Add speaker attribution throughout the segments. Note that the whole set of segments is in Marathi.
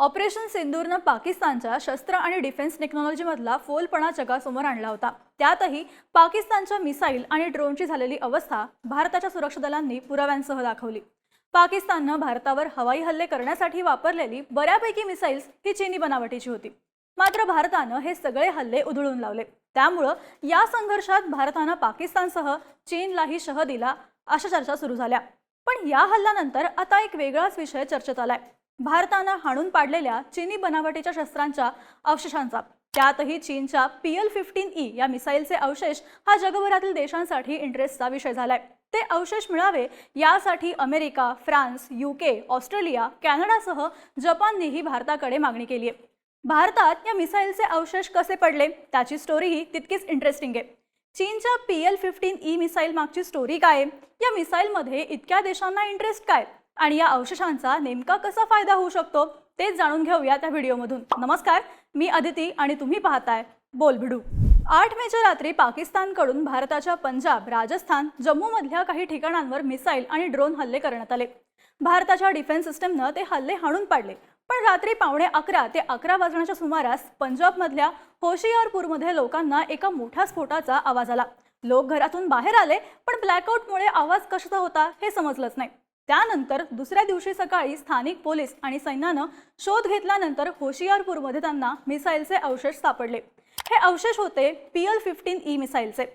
Speaker 1: ऑपरेशन सिंदूरनं पाकिस्तानच्या शस्त्र आणि डिफेन्स टेक्नॉलॉजीमधला फोलपणा जगासमोर आणला होता. त्यातही पाकिस्तानच्या मिसाईल आणि ड्रोनची झालेली अवस्था भारताच्या सुरक्षा दलांनी पुराव्यांसह दाखवली. पाकिस्ताननं भारतावर हवाई हल्ले करण्यासाठी वापरलेली बऱ्यापैकी मिसाईल्स ही चीनी बनावटीची होती. मात्र भारतानं हे सगळे हल्ले उधळून लावले. त्यामुळं या संघर्षात भारतानं पाकिस्तानसह चीनलाही शह दिला अशा चर्चा सुरू झाल्या. पण या हल्ल्यानंतर आता एक वेगळाच विषय चर्चेत आलाय. भारतानं हाणून पाडलेल्या चीनी बनावटीच्या शस्त्रांच्या अवशेषांचा. त्यातही चीनच्या पी एल फिफ्टीन ई या मिसाईलचे अवशेष हा जगभरातील देशांसाठी इंटरेस्टचा विषय झालाय. ते अवशेष मिळावे यासाठी अमेरिका फ्रान्स युके ऑस्ट्रेलिया कॅनडासह जपाननेही भारताकडे मागणी केली आहे भारतात या मिसाईलचे अवशेष कसे पडले? त्याची स्टोरीही तितकीच इंटरेस्टिंग आहे. चीनच्या P L fifteen E missile मागची स्टोरी काय या मिसाईलमध्ये इतक्या देशांना इंटरेस्ट काय? आणि या अवशेषांचा नेमका कसा फायदा होऊ शकतो तेच जाणून घेऊया त्या व्हिडिओमधून. नमस्कार मी अदिती आणि तुम्ही पाहताय बोल भिडू आठ मेच्या रात्री पाकिस्तानकडून भारताच्या पंजाब राजस्थान जम्मूमधल्या काही ठिकाणांवर मिसाईल आणि ड्रोन हल्ले करण्यात आले. भारताच्या डिफेन्स सिस्टमनं ते हल्ले हाणून पाडले. पण रात्री पावणे अकरा ते अकरा वाजण्याच्या सुमारास पंजाबमधल्या होशियारपूरमध्ये लोकांना एका मोठ्या स्फोटाचा आवाज आला. लोक घरातून बाहेर आले पण ब्लॅकआउटमुळे आवाज कशाचा होता हे समजलंच नाही. त्यानंतर दुसऱ्या दिवशी सकाळी स्थानिक पोलीस आणि सैन्यानं शोध घेतल्यानंतर होशियारपूरमध्ये त्यांना मिसाईलचे अवशेष सापडले. हे अवशेष होते पी एल फिफ्टीन ई मिसाईलचे.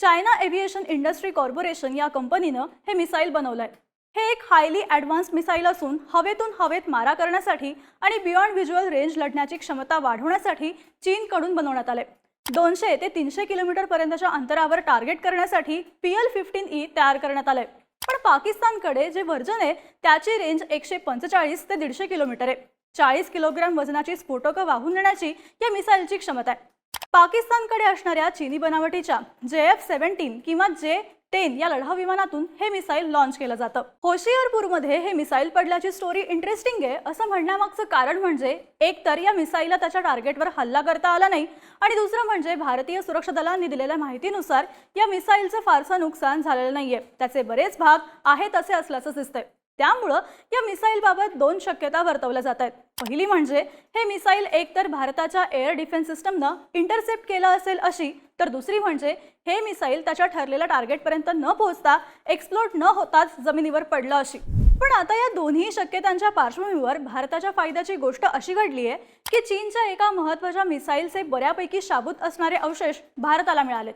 Speaker 1: चायना एव्हिएशन इंडस्ट्री कॉर्पोरेशन या कंपनीनं हे मिसाईल बनवलंय. हे एक हायली ॲडव्हान्स मिसाईल असून हवेतून हवेत मारा करण्यासाठी आणि बियॉन्ड व्हिज्युअल रेंज लढण्याची क्षमता वाढवण्यासाठी चीनकडून बनवण्यात आले. दोनशे ते तीनशे किलोमीटरपर्यंतच्या अंतरावर टार्गेट करण्यासाठी पी एल फिफ्टीन ई तयार करण्यात आलंय. पण पाकिस्तानकडे जे व्हर्जन आहे त्याची रेंज एकशे पंचेचाळीस ते दीडशे किलोमीटर आहे. चाळीस किलोग्रॅम वजनाची स्फोटकं वाहून नेण्याची या मिसाईलची क्षमता आहे. पाकिस्तानकडे असणाऱ्या चीनी बनावटीच्या जे एफ सेव्हन्टीन किंवा जे टेन या लढाऊ विमानातून हे मिसाईल लॉन्च केलं जातं. होशियारपूरमध्ये हे मिसाईल पडल्याची स्टोरी इंटरेस्टिंग आहे असं म्हणण्यामागचं कारण म्हणजे एक तर या मिसाईलला त्याच्या टार्गेटवर हल्ला करता आला नाही आणि दुसरं म्हणजे भारतीय सुरक्षा दलांनी दिलेल्या माहितीनुसार या मिसाईलचं फारसं नुकसान झालेलं नाहीये. त्याचे बरेच भाग आहेत तसे असल्याचं दिसतंय. त्यामुळं या मिसाईलबाबत दोन शक्यता वर्तवल्या जात आहेत. पहिली म्हणजे हे मिसाईल एकतर भारताच्या एअर डिफेन्स सिस्टमनं इंटरसेप्ट केलं असेल अशी तर दुसरी म्हणजे हे मिसाईल त्याच्या ठरलेल्या टार्गेटपर्यंत न पोहोचता एक्सप्लोड न होताच जमिनीवर पडलं अशी. पण आता या दोन्ही शक्यतांच्या पार्श्वभूमीवर भारताच्या फायद्याची गोष्ट अशी घडली आहे की चीनच्या एका महत्त्वाच्या मिसाईलचे बऱ्यापैकी शाबूत असणारे अवशेष भारताला मिळालेत.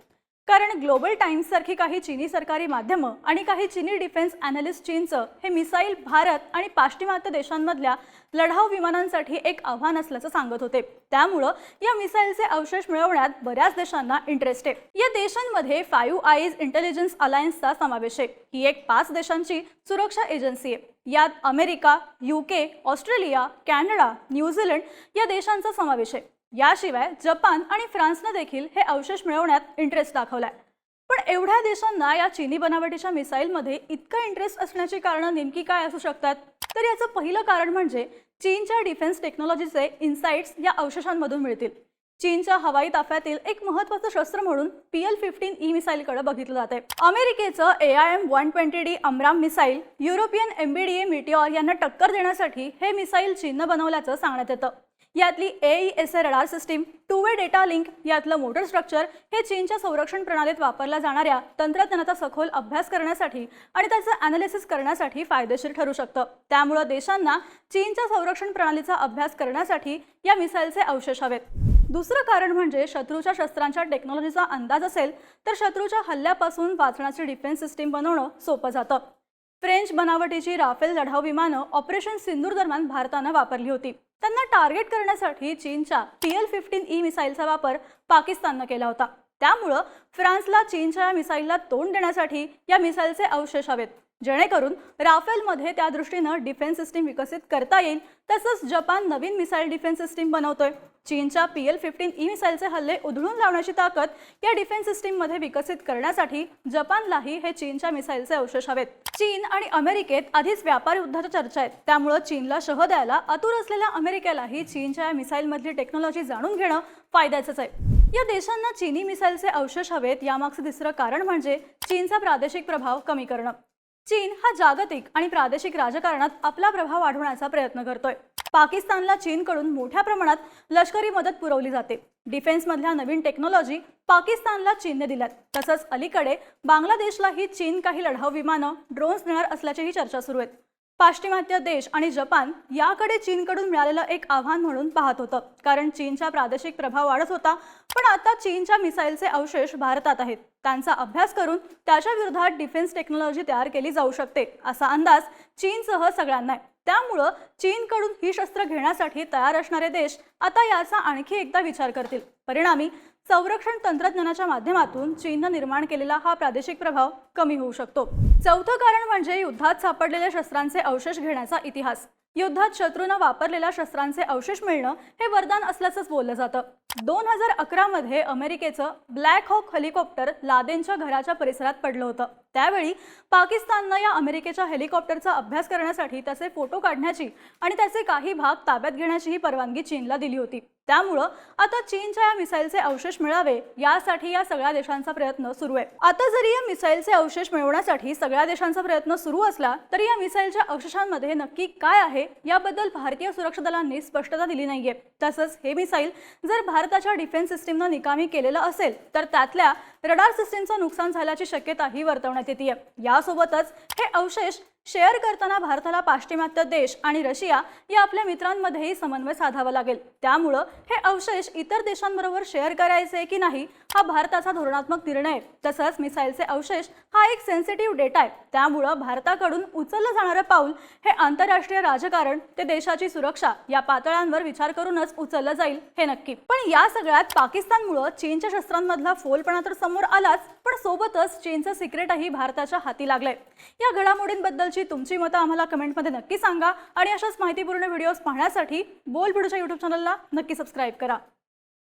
Speaker 1: कारण ग्लोबल टाइम्स सारखी काही चीनी सरकारी माध्यमं आणि काही चीनी डिफेन्स अॅनालिस्ट चीनचं हे मिसाईल भारत आणि पाश्चिमात्य देशांमधल्या लढाऊ विमानांसाठी एक आव्हान असल्याचं सांगत होते. त्यामुळं या मिसाईलचे अवशेष मिळवण्यात बऱ्याच देशांना इंटरेस्ट आहे. या देशांमध्ये फाईव्ह आईज इंटेलिजन्स अलायन्सचा समावेश आहे. ही एक पाच देशांची सुरक्षा एजन्सी आहे. यात America UK Australia Canada New Zealand या देशांचा समावेश आहे. याशिवाय जपान आणि फ्रान्सनं देखील हे अवशेष मिळवण्यात इंटरेस्ट दाखवलाय. पण एवढ्या देशांना या चीनी बनावटीच्या मिसाईलमध्ये इतकं इंटरेस्ट असण्याची कारणं नेमकी काय असू शकतात? तर याचं पहिलं कारण म्हणजे चीनच्या डिफेन्स टेक्नॉलॉजीचे इन्साइट्स या अवशेषांमधून मिळतील. चीनच्या हवाई ताफ्यातील एक महत्वाचं शस्त्र म्हणून पी एल फिफ्टीन ई मिसाईलकडे बघितलं जाते अमेरिकेचं A I M one twenty D AMRAAM missile European MBDA Meteor यांना टक्कर देण्यासाठी हे मिसाईल चीननं बनवल्याचं सांगण्यात येतं. यातली A S A radar system two way data link यातलं मोटर स्ट्रक्चर हे चीनच्या संरक्षण प्रणालीत वापरल्या जाणाऱ्या तंत्रज्ञानाचा सखोल अभ्यास करण्यासाठी आणि त्याचं अनालिसिस करण्यासाठी फायदेशीर ठरू शकतं. त्यामुळं देशांना चीनच्या संरक्षण प्रणालीचा अभ्यास करण्यासाठी या मिसाईलचे अवशेष हवेत. दुसरं कारण म्हणजे शत्रूच्या शस्त्रांच्या टेक्नॉलॉजीचा अंदाज असेल तर शत्रूच्या हल्ल्यापासून वाचण्याची डिफेन्स सिस्टीम बनवणं सोपं जातं. फ्रेंच बनावटीची राफेल लढाऊ विमानं ऑपरेशन सिंदूर दरम्यान भारतानं वापरली होती. त्यांना टार्गेट करण्यासाठी चीनच्या पी एल फिफ्टीन ई मिसाईलचा वापर पाकिस्ताननं केला होता. त्यामुळं फ्रान्सला चीनच्या या मिसाईलला तोंड देण्यासाठी या मिसाईलचे अवशेष हवेत. जेणेकरून राफेलमध्ये त्या दृष्टीनं डिफेन्स सिस्टीम विकसित करता येईल तसंच जपान नवीन मिसाईल डिफेन्स सिस्टीम बनवतोय. चीनच्या पी एल फिफ्टीन ई मिसाईलचे हल्ले उधळून लावण्याची ताकद या डिफेन्स सिस्टीममध्ये विकसित करण्यासाठी जपानलाही हे चीनच्या मिसाईलचे अवशेष हवेत. चीन आणि अमेरिकेत आधीच व्यापार युद्धाच्या चर्चा आहेत. त्यामुळं चीनला शह द्यायला आतुर असलेल्या अमेरिकेलाही चीनच्या या मिसाईलमधली टेक्नॉलॉजी जाणून घेणं फायद्याचंच आहे. या देशांना चीनी मिसाईलचे अवशेष हवेत यामागचं तिसरं कारण म्हणजे चीनचा प्रादेशिक प्रभाव कमी करणं. चीन हा जागतिक आणि प्रादेशिक राजकारणात आपला प्रभाव वाढवण्याचा प्रयत्न करतोय. पाकिस्तानला चीनकडून मोठ्या प्रमाणात लष्करी मदत पुरवली जाते. डिफेन्समधल्या नवीन टेक्नॉलॉजी पाकिस्तानला चीनने दिल्यात. तसंच अलीकडे बांगलादेशलाही चीन काही लढाऊ विमानं ड्रोन्स देणार असल्याचीही चर्चा सुरू आहेत पाश्चिमात्य देश आणि जपान याकडे चीनकडून मिळालेलं एक आव्हान म्हणून पाहत होतं. कारण चीनचा प्रादेशिक प्रभाव वाढत होता पण आता चीनच्या मिसाईलचे अवशेष भारतात आहेत. त्यांचा अभ्यास करून त्याच्या विरोधात डिफेन्स टेक्नॉलॉजी तयार केली जाऊ शकते असा अंदाज चीनसह सगळ्यांना आहे. त्यामुळं चीनकडून ही शस्त्र घेण्यासाठी तयार असणारे देश आता याचा आणखी एकदा विचार करतील. परिणामी संरक्षण तंत्रज्ञानाच्या माध्यमातून चीननं निर्माण केलेला हा प्रादेशिक प्रभाव कमी होऊ शकतो. चौथं कारण म्हणजे युद्धात सापडलेल्या शस्त्रांचे अवशेष घेण्याचा इतिहास. युद्धात शत्रूनं वापरलेल्या शस्त्रांचे अवशेष मिळणं हे वरदान असल्याचंच बोललं जातं. दोन हजार अकरामध्ये अमेरिकेचं ब्लॅक हॉक हेलिकॉप्टर लादेनच्या घराच्या परिसरात पडलं होतं. त्यावेळी पाकिस्ताननं या अमेरिकेच्या हेलिकॉप्टरचा अभ्यास करण्यासाठी त्याचे फोटो काढण्याची आणि त्याचे काही भाग ताब्यात घेण्याचीही परवानगी चीनला दिली होती. त्यामुळं आता चीनच्या या मिसाईलचे अवशेष मिळावे यासाठी या सगळ्या देशांचा प्रयत्न सुरू आहे. आता जरी या मिसाईलचे अवशेष मिळवण्यासाठी सगळ्या देशांचा प्रयत्न सुरू असला तरी या मिसाईलच्या अवशेषांमध्ये नक्की काय आहे याबद्दल भारतीय सुरक्षा दलांनी स्पष्टता दिली नाहीये. तसंच हे मिसाईल जर भारताच्या डिफेन्स सिस्टीमनं निकामी केलेलं असेल तर त्यातल्या रडार सिस्टीमचं नुकसान झाल्याची शक्यताही वर्तवण्यात येते यासोबतच हे अवशेष शेअर करताना भारताला पाश्चिमात्य देश आणि रशिया या आपल्या मित्रांमध्येही समन्वय साधावा लागेल. त्यामुळं हे अवशेष इतर देशांबरोबर शेअर करायचे की नाही हा भारताचा धोरणात्मक निर्णय. आहे. तसंच मिसाईलचे अवशेष हा एक सेन्सिटिव्ह डेटा आहे. त्यामुळं भारताकडून उचललं जाणारं पाऊल हे आंतरराष्ट्रीय राजकारण ते देशाची सुरक्षा या पातळ्यांवर विचार करूनच उचललं जाईल हे नक्की. पण या सगळ्यात पाकिस्तानमुळं चीनच्या शस्त्रांमधला फोलपणा तर समोर आलाच पण सोबतच चीनचं सिक्रेटही भारताच्या हाती लागलंय. या घडामोडींबद्दल घडामोडींबद्दलची तुमची मतं आम्हाला कमेंटमध्ये नक्की सांगा आणि अशाच माहितीपूर्ण व्हिडिओज पाहण्यासाठी बोल भिडूच्या युट्यूब चॅनलला नक्की सबस्क्राईब करा.